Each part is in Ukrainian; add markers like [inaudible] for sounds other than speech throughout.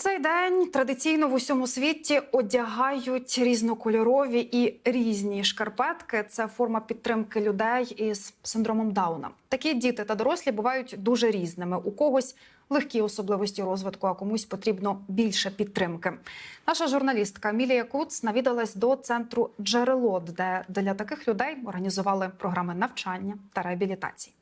цей день традиційно в усьому світі одягають різнокольорові і різні шкарпетки. Це форма підтримки людей із синдромом Дауна. Такі діти та дорослі бувають дуже різними. У когось легкі особливості розвитку, а комусь потрібно більше підтримки. Наша журналістка Мілія Куц навідалась до центру Джерело, де для таких людей організували програми навчання та реабілітації.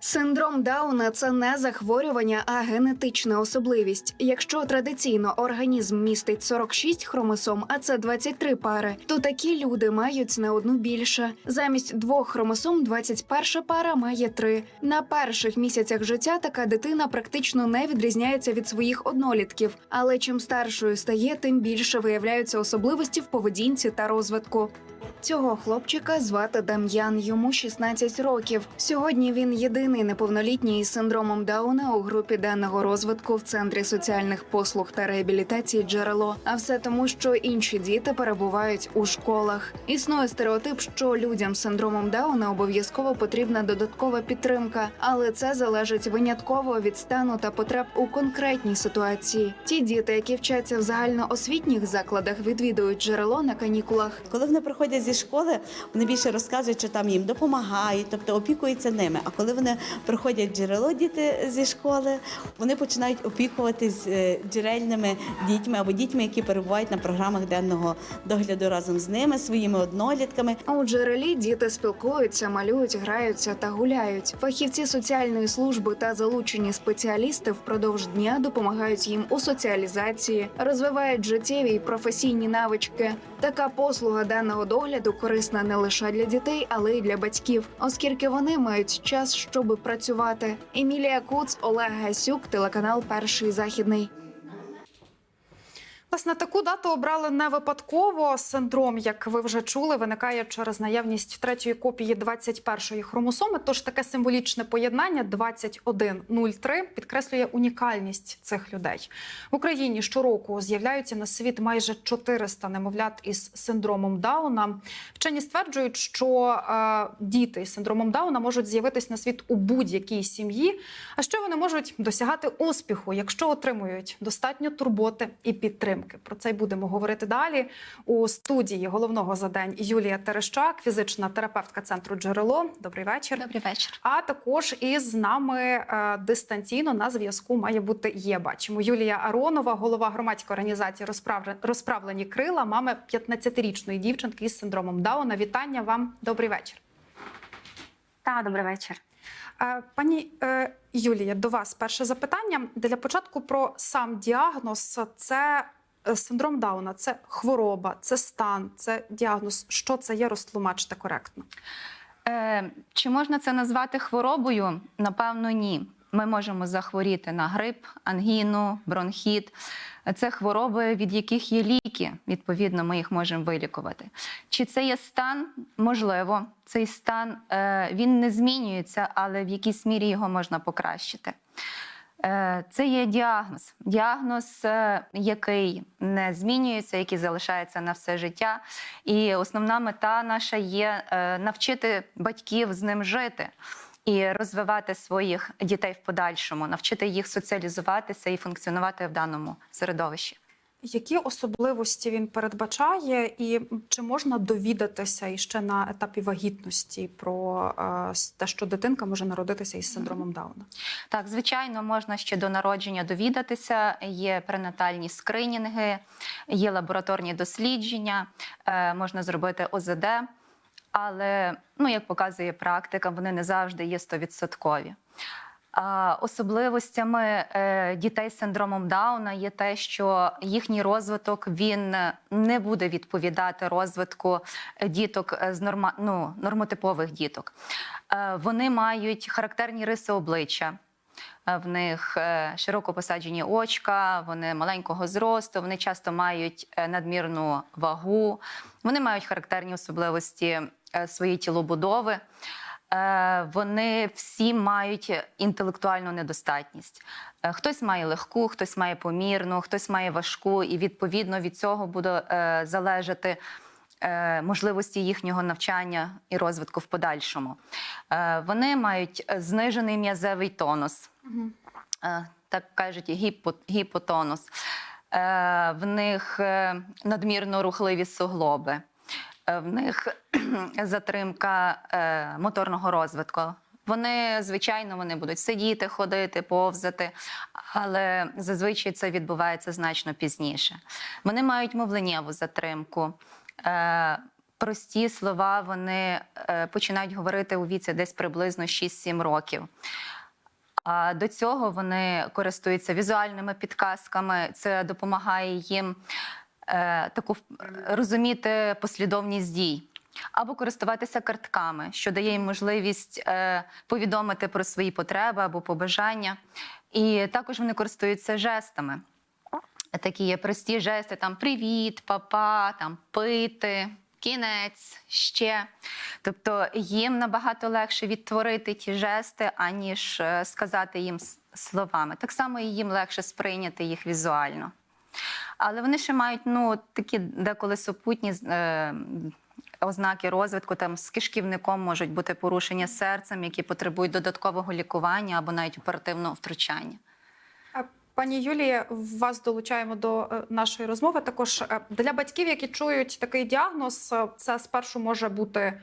Синдром Дауна це не захворювання, а генетична особливість. Якщо традиційно організм містить 46 хромосом, а це 23 пари, то такі люди мають на одну більше. Замість двох хромосом 21 пара має три. На перших місяцях життя така дитина практично не відрізняється від своїх однолітків. Але чим старшою стає, тим більше виявляються особливості в поведінці та розвитку. Цього хлопчика звати Дам'ян, йому 16 років. Сьогодні він єдиний неповнолітній із синдромом Дауна у групі денного розвитку в центрі соціальних послуг та реабілітації джерело. А все тому, що інші діти перебувають у школах. Існує стереотип, що людям з синдромом Дауна обов'язково потрібна додаткова підтримка, але це залежить винятково від стану та потреб у конкретній ситуації. Ті діти, які вчаться в загальноосвітніх закладах, відвідують джерело на канікулах. Коли вони приходять зі школи, вони більше розказують, що там їм допомагають, тобто опікуються ними. А коли вони приходять джерело діти зі школи, вони починають опікуватись е, джерельними дітьми або дітьми, які перебувають на програмах денного догляду разом з ними, своїми однолітками. А У джерелі діти спілкуються, малюють, граються та гуляють. Фахівці соціальної служби та залучені спеціалісти впродовж дня допомагають їм у соціалізації, розвивають життєві і професійні навички. Така послуга денного догляду корисна не лише для дітей, але й для батьків, оскільки вони мають час, щоби працювати. Емілія Куц, Олег Гасюк, телеканал Перший західний. Власне, таку дату обрали не випадково. Синдром, як ви вже чули, виникає через наявність третьої копії 21-ї хромосоми. Тож таке символічне поєднання 2103 підкреслює унікальність цих людей. В Україні щороку з'являються на світ майже 400 немовлят із синдромом Дауна. Вчені стверджують, що е, діти з синдромом Дауна можуть з'явитись на світ у будь-якій сім'ї. А що вони можуть досягати успіху, якщо отримують достатньо турботи і підтримки? Про це й будемо говорити далі. У студії головного за день Юлія Терещак, фізична терапевтка центру джерело. Добрий вечір. Добрий вечір. А також із нами е, дистанційно на зв'язку має бути є. Бачимо Юлія Аронова, голова громадської організації «Розправ- розправлені крила, мами 15-річної дівчинки із синдромом Дауна. Вітання вам. Добрий вечір. Та добрий вечір. Е, Пані е, Юлія, до вас перше запитання. Для початку про сам діагноз. Це синдром Дауна, це хвороба, це стан, це діагноз. Що це є, розтлумачте коректно. Е, чи можна це назвати хворобою? Напевно, ні. Ми можемо захворіти на грип, ангіну, бронхіт. Це хвороби, від яких є ліки. Відповідно, ми їх можемо вилікувати. Чи це є стан? Можливо, цей стан е, він не змінюється, але в якійсь мірі його можна покращити. Е, Це є діагноз. Діагноз, е, який не змінюється, який залишається на все життя. І основна мета наша є е, навчити батьків з ним жити і розвивати своїх дітей в подальшому, навчити їх соціалізуватися і функціонувати в даному середовищі. Які особливості він передбачає, і чи можна довідатися іще на етапі вагітності про е, те, що дитинка може народитися із синдромом Дауна? Так, звичайно, можна ще до народження довідатися. Є пренатальні скринінги, є лабораторні дослідження, е, можна зробити ОЗД, але, ну, як показує практика, вони не завжди є стовідсоткові. Особливостями е, дітей з синдромом Дауна є те, що їхній розвиток він не буде відповідати розвитку е, діток е, з норма, ну, нормотипових діток. Вони мають характерні риси обличчя. В них широко посаджені очка, вони маленького зросту, вони часто мають надмірну вагу, вони мають характерні особливості своєї тілобудови. Е, Вони всі мають інтелектуальну недостатність. Е, Хтось має легку, хтось має помірну, хтось має важку, і відповідно від цього буде е, залежати можливості їхнього навчання і розвитку в подальшому. Вони мають знижений м'язевий тонус. Так кажуть, гіпо, гіпотонус. В них надмірно рухливі суглоби, в них [clears throat] затримка е, моторного розвитку. Вони, звичайно, вони будуть сидіти, ходити, повзати, але зазвичай це відбувається значно пізніше. Вони мають мовленнєву затримку. Е, прості слова вони е, починають говорити у віці десь приблизно 6-7 років. А до цього вони користуються візуальними підказками. Це допомагає їм е, таку е, розуміти послідовність дій. Або користуватися картками, що дає їм можливість е, повідомити про свої потреби або побажання. І також вони користуються жестами. Такі є прості жести: там привіт, папа, там пити, кінець, ще. Тобто їм набагато легше відтворити ті жести, аніж е, сказати їм словами. Так само і їм легше сприйняти їх візуально. Але вони ще мають ну, такі деколи супутні е, ознаки розвитку. Там з кишківником можуть бути порушення серцем, які потребують додаткового лікування або навіть оперативного втручання. Пані Юлії, вас долучаємо до е, нашої розмови. Також е, для батьків, які чують такий діагноз, е, це спершу може бути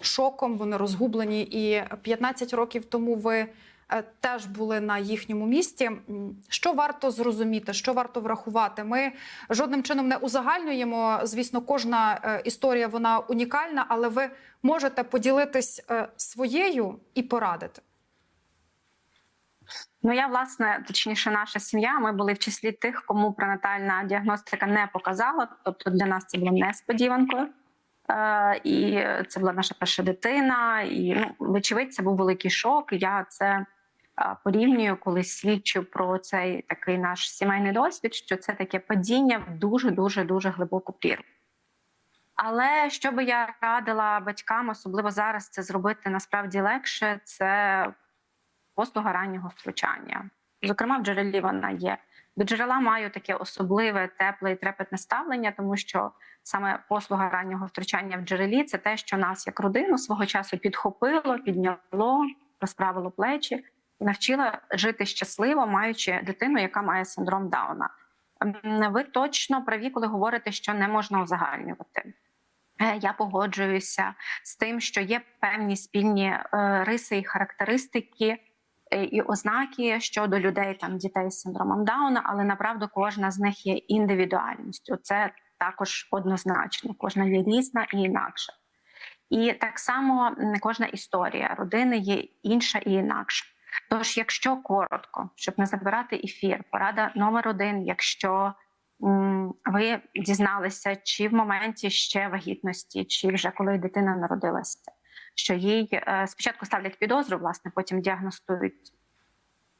шоком. Вони розгублені. І 15 років тому ви теж були на їхньому місці. Що варто зрозуміти, що варто врахувати? Ми жодним чином не узагальнюємо. Звісно, кожна е, історія вона унікальна, але ви можете поділитись е, своєю і порадити. Ну я власне, точніше, наша сім'я. Ми були в числі тих, кому пренатальна діагностика не показала. Тобто для нас це було несподіванкою. Е, і це була наша перша дитина. І ну, вочевидь, це був великий шок. Я це е, порівнюю, коли свідчу про цей такий наш сімейний досвід, що це таке падіння в дуже дуже дуже глибоку прірву. Але що би я радила батькам, особливо зараз це зробити насправді легше, це послуга раннього втручання. Зокрема, в джерелі вона є. До джерела маю таке особливе, тепле і трепетне ставлення, тому що саме послуга раннього втручання в джерелі це те, що нас як родину свого часу підхопило, підняло, розправило плечі і навчило жити щасливо, маючи дитину, яка має синдром Дауна. Ви точно праві, коли говорите, що не можна узагальнювати. Е, Я погоджуюся з тим, що є певні спільні е, риси і характеристики е, і ознаки щодо людей, там дітей з синдромом Дауна, але направду кожна з них є індивідуальністю. Це також однозначно. Кожна є різна і інакша. І так само кожна історія родини є інша і інакша. Тож, якщо коротко, щоб не забирати ефір, порада номер один, якщо ви дізналися, чи в моменті ще вагітності, чи вже коли дитина народилася, що їй е, спочатку ставлять підозру, власне, потім діагностують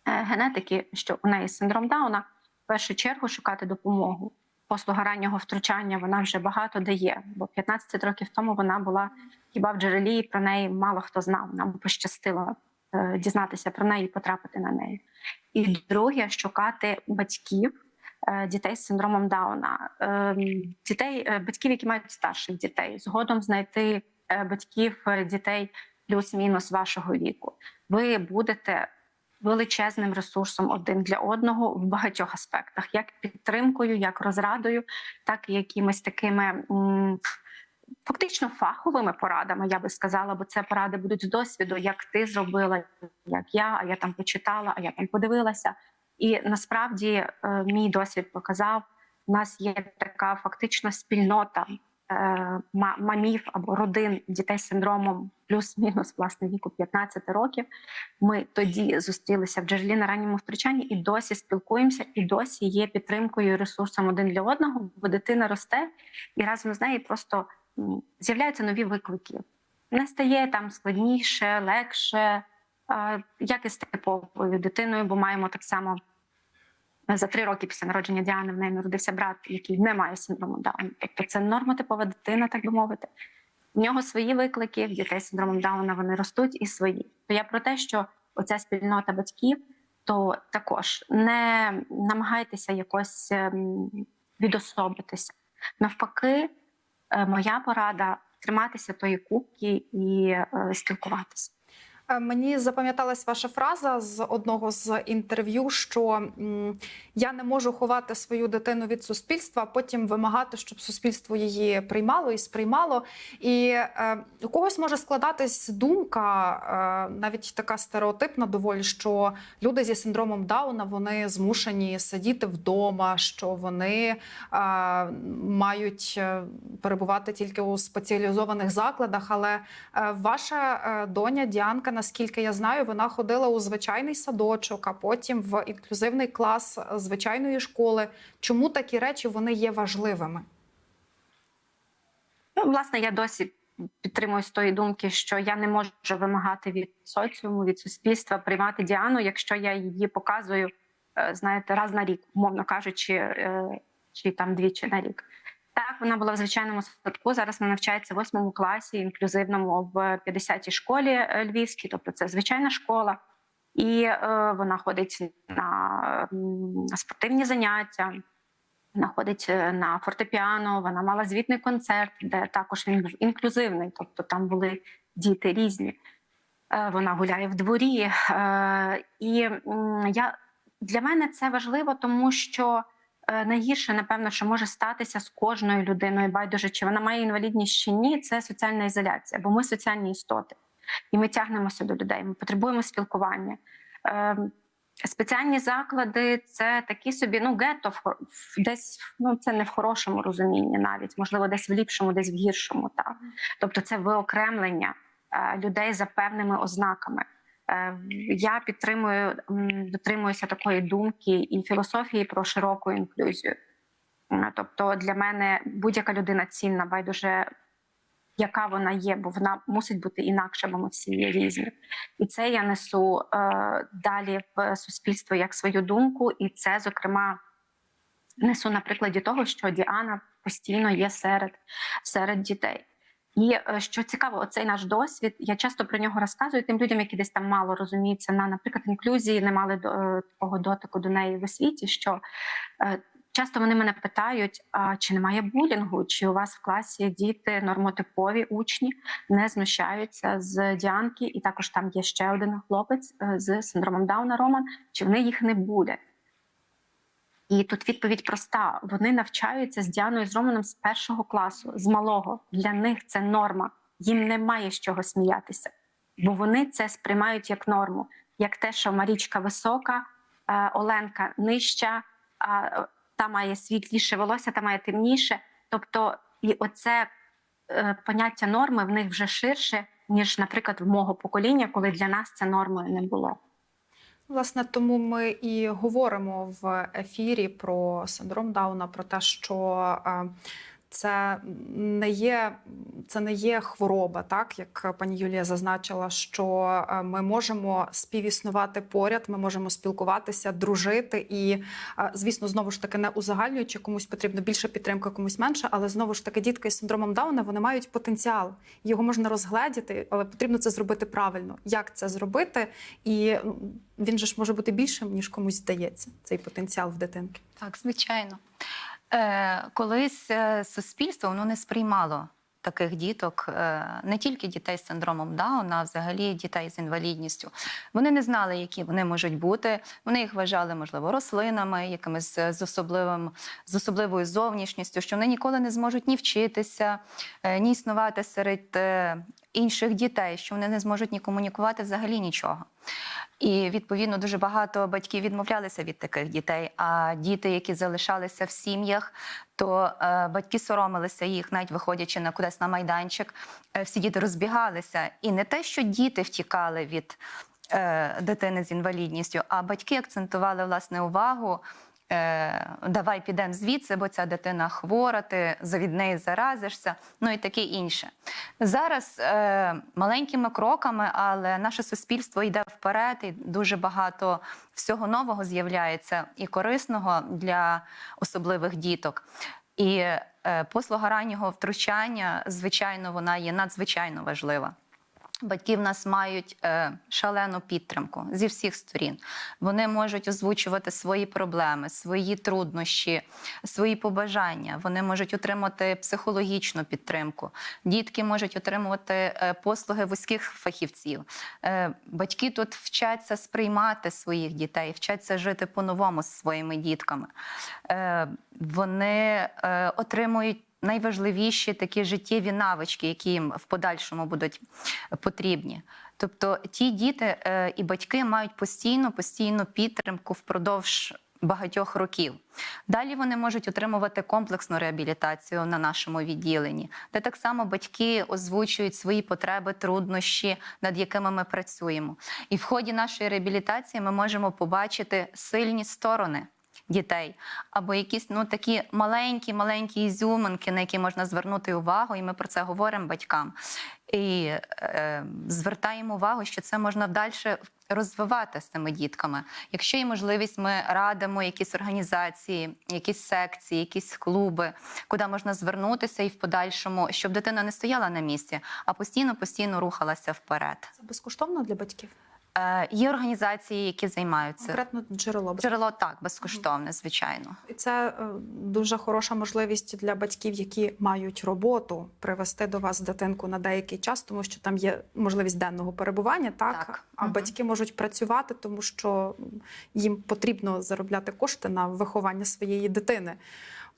е, генетики, що у неї синдром Дауна, в першу чергу шукати допомогу. Послуга раннього втручання вона вже багато дає, бо 15 років тому вона була хіба в джерелі, і про неї мало хто знав. Нам пощастило дізнатися про неї і потрапити на неї. І друге, шукати батьків е, дітей з синдромом Дауна, Е, дітей, е, батьків, які мають старших дітей, згодом знайти е, батьків е, дітей плюс-мінус вашого віку. Ви будете величезним ресурсом один для одного в багатьох аспектах, як підтримкою, як розрадою, так і якимись такими. Фактично фаховими порадами, я би сказала, бо це поради будуть з досвіду, як ти зробила, як я, а я там почитала, а я там подивилася. І насправді е, мій досвід показав, у нас є така фактично спільнота е, мамів або родин дітей з синдромом плюс-мінус власне віку 15 років. Ми тоді зустрілися в джерелі на ранньому втручанні і досі спілкуємося, і досі є підтримкою і ресурсом один для одного, бо дитина росте, і разом з нею просто з'являються нові виклики. Не стає там складніше, легше, е, як і типовою дитиною, бо маємо так само за три роки після народження Діани в неї народився брат, який не має синдрому Дауна. Тобто це нормотипова дитина, так би мовити. В нього свої виклики, в дітей з синдромом Дауна вони ростуть і свої. То я про те, що оця спільнота батьків, то також не намагайтеся якось ем, відособитися. Навпаки, е, моя порада триматися тої кубки і е, спілкуватися. Е, Мені запам'яталась ваша фраза з одного з інтерв'ю, що я не можу ховати свою дитину від суспільства, а потім вимагати, щоб суспільство її приймало і сприймало. І е, у когось може складатись думка, е, навіть така стереотипна, доволі, що люди зі синдромом Дауна вони змушені сидіти вдома, що вони е, мають е, перебувати тільки у спеціалізованих закладах. Але е, ваша доня Діанка, наскільки я знаю, вона ходила у звичайний садочок, а потім в інклюзивний клас звичайної школи. Чому такі речі вони є важливими? Ну, власне, я досі підтримуюсь тої думки, що я не можу вимагати від соціуму, від суспільства приймати Діану, якщо я її показую, е, знаєте, раз на рік, умовно кажучи, е, чи там двічі на рік. Так, вона була в звичайному садку. Зараз вона навчається в восьмому класі, інклюзивному в 50-й школі е, львівській, тобто це звичайна школа. І е, вона ходить на спортивні заняття, вона ходить е, на фортепіано, вона мала звітний концерт, де також він був інклюзивний, тобто там були діти різні. Е, Вона гуляє в дворі. І я, для мене це важливо, тому що найгірше, напевно, що може статися з кожною людиною, байдуже, чи вона має інвалідність чи ні, це соціальна ізоляція, бо ми соціальні істоти. І ми тягнемося до людей, ми потребуємо спілкування. Е, Спеціальні заклади це такі собі, ну гетто в хор- в- десь ну це не в хорошому розумінні, навіть можливо, десь в ліпшому, десь в гіршому. Так тобто, це виокремлення е, людей за певними ознаками. Е, я підтримую, дотримуюся такої думки і філософії про широку інклюзію. Тобто, для мене будь-яка людина цінна, байдуже яка вона є, бо вона мусить бути інакша, бо ми всі є різні. І це я несу е, далі в суспільство як свою думку, і це, зокрема, несу на прикладі того, що Діана постійно є серед, серед дітей. І е, що цікаво, оцей наш досвід, я часто про нього розказую тим людям, які десь там мало розуміються на, наприклад, інклюзії, не мали до, е, такого дотику до неї в освіті. Що е, часто вони мене питають: а чи немає булінгу, чи у вас в класі діти нормотипові учні не знущаються з Діанки, і також там є ще один хлопець з синдромом Дауна Роман, чи вони їх не булять? І тут відповідь проста: вони навчаються з Діаною з Романом з першого класу, з малого. Для них це норма. Їм немає з чого сміятися, бо вони це сприймають як норму, як те, що Марічка висока, е, Оленка нижча, а та має світліше волосся, та має темніше. Тобто, і оце е, поняття норми в них вже ширше, ніж, наприклад, в мого покоління, коли для нас це нормою не було. Власне, тому ми і говоримо в ефірі про синдром Дауна, про те, що е, це не є, це не є хвороба, так як пані Юлія зазначила, що е, ми можемо співіснувати поряд, ми можемо спілкуватися, дружити. І, е, звісно, знову ж таки, не узагальнюючи, комусь потрібно більше підтримки, комусь менше, але знову ж таки, дітки з синдромом Дауна вони мають потенціал. Його можна розгледіти, але потрібно це зробити правильно. Як це зробити? І він же ж може бути більшим, ніж комусь здається, цей потенціал в дитинки. Так, звичайно. Е, колись е, суспільство воно не сприймало таких діток, е, не тільки дітей з синдромом Дауна, а взагалі дітей з інвалідністю. Вони не знали, які вони можуть бути. Вони їх вважали, можливо, рослинами, якимись е, з особливим з особливою зовнішністю, що вони ніколи не зможуть ні вчитися, ні існувати серед інших дітей, що вони не зможуть ні комунікувати взагалі нічого. І відповідно дуже багато батьків відмовлялися від таких дітей. А діти, які залишалися в сім'ях, то е, батьки соромилися їх, навіть виходячи на кудись на майданчик. Е, всі діти розбігалися. І не те, що діти втікали від е, дитини з інвалідністю, а батьки акцентували власне увагу. Е, давай підемо звідси, бо ця дитина хвора, ти від неї заразишся, ну і таке інше. Зараз е, маленькими кроками, але наше суспільство йде вперед, і дуже багато всього нового з'являється і корисного для особливих діток. І е, послуга раннього втручання, звичайно, вона є надзвичайно важлива. Батьки в нас мають е, шалену підтримку зі всіх сторін. Вони можуть озвучувати свої проблеми, свої труднощі, свої побажання. Вони можуть отримати психологічну підтримку. Дітки можуть отримувати е, послуги вузьких фахівців. Е, батьки тут вчаться сприймати своїх дітей, вчаться жити по-новому з своїми дітками. Вони отримують найважливіші такі життєві навички, які їм в подальшому будуть потрібні. Тобто ті діти е, і батьки мають постійну постійну підтримку впродовж багатьох років. Далі вони можуть отримувати комплексну реабілітацію на нашому відділенні, де так само батьки озвучують свої потреби, труднощі, над якими ми працюємо. І в ході нашої реабілітації ми можемо побачити сильні сторони дітей, або якісь ну такі маленькі, маленькі ізюминки, на які можна звернути увагу, і ми про це говоримо батькам. І е, звертаємо увагу, що це можна далі розвивати з цими дітками. Якщо є можливість, ми радимо якісь організації, якісь секції, якісь клуби, куди можна звернутися і в подальшому, щоб дитина не стояла на місці, а постійно постійно рухалася вперед. Це безкоштовно для батьків? Е, є організації, які займаються. Конкретно джерело. Джерело так, безкоштовне, звичайно. І це е, дуже хороша можливість для батьків, які мають роботу, привести до вас дитинку на деякий час, тому що там є можливість денного перебування, так, Так. а Мгм. батьки можуть працювати, тому що їм потрібно заробляти кошти на виховання своєї дитини.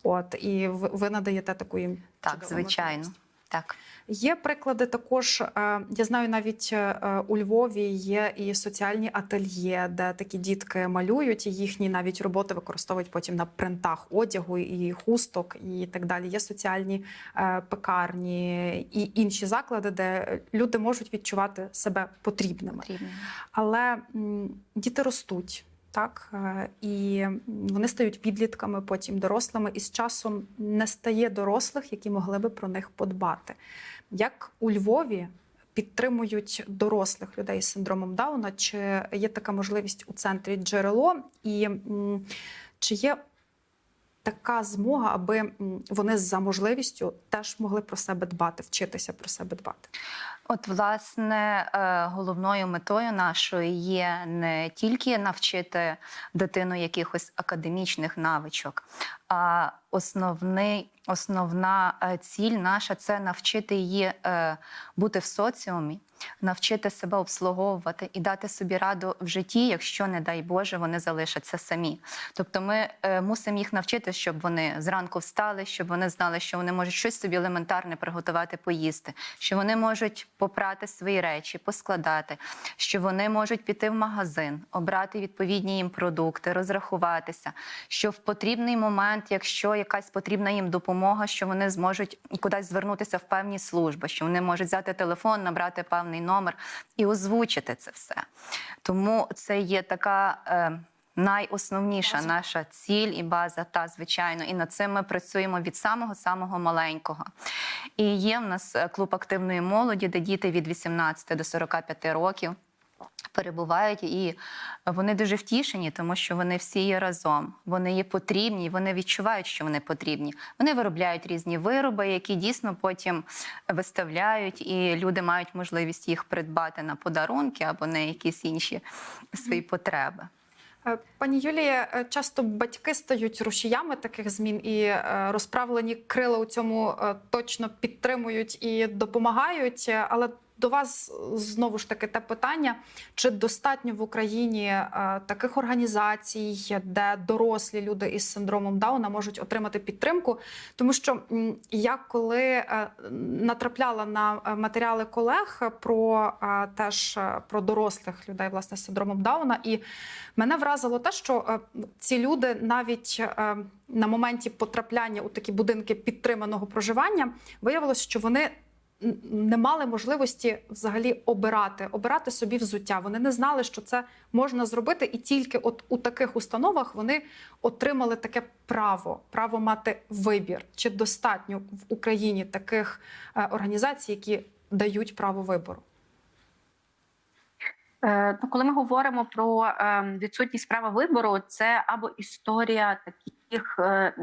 От і ви надаєте таку їм Так, звичайно. можливість. Так. Є приклади також. е, Я знаю, навіть е, у Львові є і соціальні ательє, де такі дітки малюють, і їхні навіть роботи використовують потім на принтах одягу і хусток, і так далі. Є соціальні е, пекарні і інші заклади, де люди можуть відчувати себе потрібними. Потрібно. Але діти ростуть. Так, е, і вони стають підлітками, потім дорослими, і з часом не стає дорослих, які могли би про них подбати. Як у Львові підтримують дорослих людей з синдромом Дауна? Чи є така можливість у центрі джерело? І чи є така змога, аби вони за можливістю теж могли про себе дбати, вчитися про себе дбати? От, власне, е, головною метою нашою є не тільки навчити дитину якихось академічних навичок, а основний, основна е, ціль наша це навчити її е, бути в соціумі, навчити себе обслуговувати і дати собі раду в житті, якщо, не дай Боже, вони залишаться самі. Тобто ми мусимо їх навчити, щоб вони зранку встали, щоб вони знали, що вони можуть щось собі елементарне приготувати, поїсти, що вони можуть попрати свої речі, поскладати, що вони можуть піти в магазин, обрати відповідні їм продукти, розрахуватися, що в потрібний момент, якщо якась потрібна їм допомога, що вони зможуть кудись звернутися в певні служби, що вони можуть взяти телефон, набрати певний номер і озвучити це все. Тому це є така. Е, Найосновніша наша ціль і база, та звичайно, і над цим ми працюємо від самого самого маленького. І є в нас е, клуб активної молоді, де діти від 18 до 45 років перебувають, і вони дуже втішені, тому що вони всі є разом. Вони є потрібні, вони відчувають, що вони потрібні. Вони виробляють різні вироби, які дійсно потім виставляють, і люди мають можливість їх придбати на подарунки або на якісь інші свої потреби. Е, Пані Юлія, е, часто батьки стають рушіями таких змін, і е, розправлені крила у цьому точно підтримують і допомагають. Але до вас е, знову ж таки те питання: чи достатньо в Україні е, таких організацій, де дорослі люди із синдромом Дауна можуть отримати підтримку? Тому що я коли е, натрапляла на матеріали колег про теж про дорослих людей власне з синдромом Дауна, і мене вразило те, що ці люди навіть на моменті потрапляння у такі будинки підтриманого проживання виявилось, що вони не мали можливості взагалі обирати, обирати собі взуття. Вони не знали, що це можна зробити, і тільки от у таких установах вони отримали таке право, право мати вибір. Чи достатньо в Україні таких е, організацій, які дають право вибору? Е, Ну, коли ми говоримо про е, відсутність права вибору, це або історія таких е,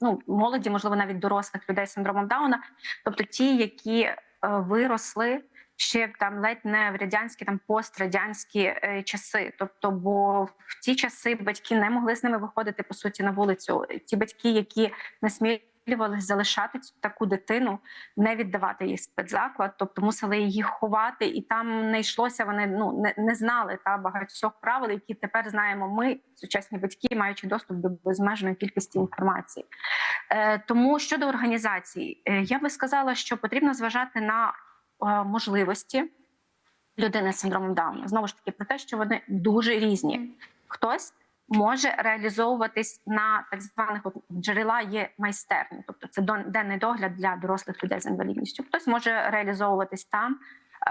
ну, молоді, можливо, навіть дорослих людей з синдромом Дауна, тобто ті, які е, виросли ще там ледь не в радянські там пострадянські е, часи. Тобто, бо в ті часи батьки не могли з ними виходити по суті на вулицю. Ті батьки, які насмілювалися залишати цю таку дитину, не віддавати її спецзаклад, тобто мусили її ховати, і там не йшлося. Вони ну не, не знали та багатьох правил, які тепер знаємо. Ми сучасні батьки, маючи доступ до безмежної кількості інформації. Е, тому щодо організації, е, я би сказала, що потрібно зважати на е, можливості людини з синдромом Дауна. Знову ж таки, про те, що вони дуже різні. Хтось може реалізовуватись на так званих джерела є майстерні, тобто це денний догляд для дорослих людей з інвалідністю. Хтось може реалізовуватись там,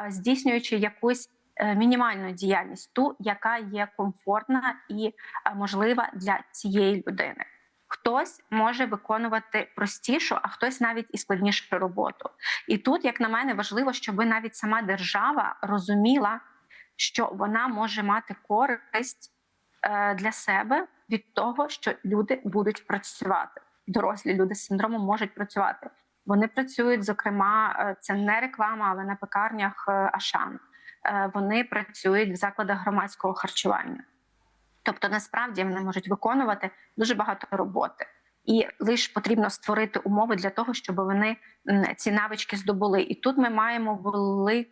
е, здійснюючи якусь е, мінімальну діяльність, ту, яка є комфортна і е, можлива для цієї людини. Хтось може виконувати простішу, а хтось навіть і складнішу роботу. І тут, як на мене, важливо, щоб навіть сама держава розуміла, що вона може мати користь для себе від того, що люди будуть працювати. Дорослі люди з синдромом можуть працювати. Вони працюють, зокрема, е, це не реклама, але на пекарнях е, Ашан. Е, Вони працюють в закладах громадського харчування. Тобто, насправді вони можуть виконувати дуже багато роботи, і лише потрібно створити умови для того, щоб вони ці навички здобули. І тут ми маємо велику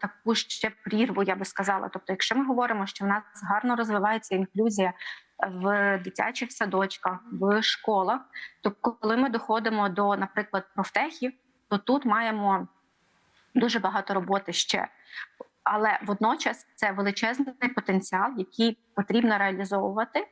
таку ще прірву, я би сказала. Тобто, якщо ми говоримо, що в нас гарно розвивається інклюзія в дитячих садочках, в школах, то коли ми доходимо до, наприклад, профтехів, то тут маємо дуже багато роботи ще. Але водночас це величезний потенціал, який потрібно реалізовувати,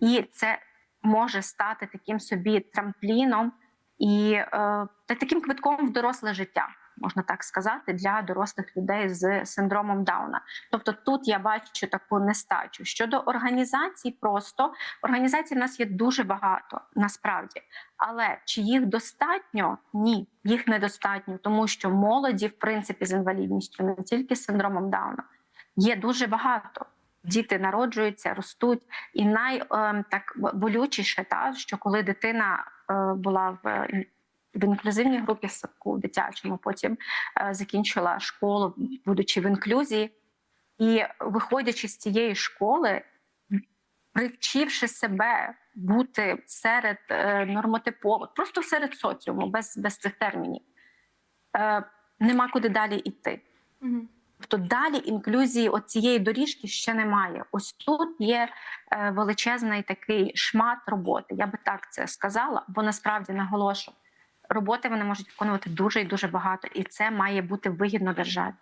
і це може стати таким собі трампліном і е, таким квитком в доросле життя, можна так сказати, для дорослих людей з синдромом Дауна. Тобто тут я бачу таку нестачу. Щодо організацій, просто організацій в нас є дуже багато насправді. Але чи їх достатньо? Ні, їх недостатньо, тому що молоді, в принципі, з інвалідністю, не тільки з синдромом Дауна, є дуже багато. Діти народжуються, ростуть, і най е, так болючіше, та що коли дитина е, була в, в інклюзивній групі садку дитячому, потім е, закінчила школу, будучи в інклюзії, і виходячи з цієї школи, привчивши себе бути серед е, нормотипових, просто серед соціуму, без, без цих термінів, е, нема куди далі йти. Тобто далі інклюзії от цієї доріжки ще немає. Ось тут є величезний такий шмат роботи. Я би так це сказала, бо насправді наголошу, роботи вони можуть виконувати дуже і дуже багато, і це має бути вигідно державі.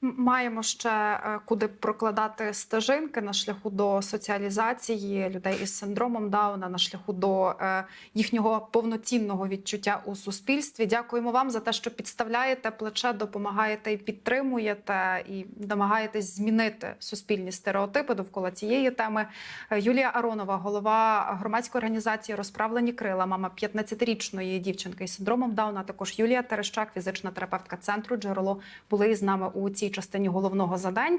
Маємо ще е, куди прокладати стежинки на шляху до соціалізації людей із синдромом Дауна, на шляху до е, їхнього повноцінного відчуття у суспільстві. Дякуємо вам за те, що підставляєте плече, допомагаєте і підтримуєте, і намагаєтесь змінити суспільні стереотипи довкола цієї теми. Е, Юлія Аронова, голова громадської організації Розправлені крила, мама 15-річної дівчинки із синдромом Дауна. Також Юлія Терещак, фізична терапевтка центру джерело, були із нами у цій частині головного задань.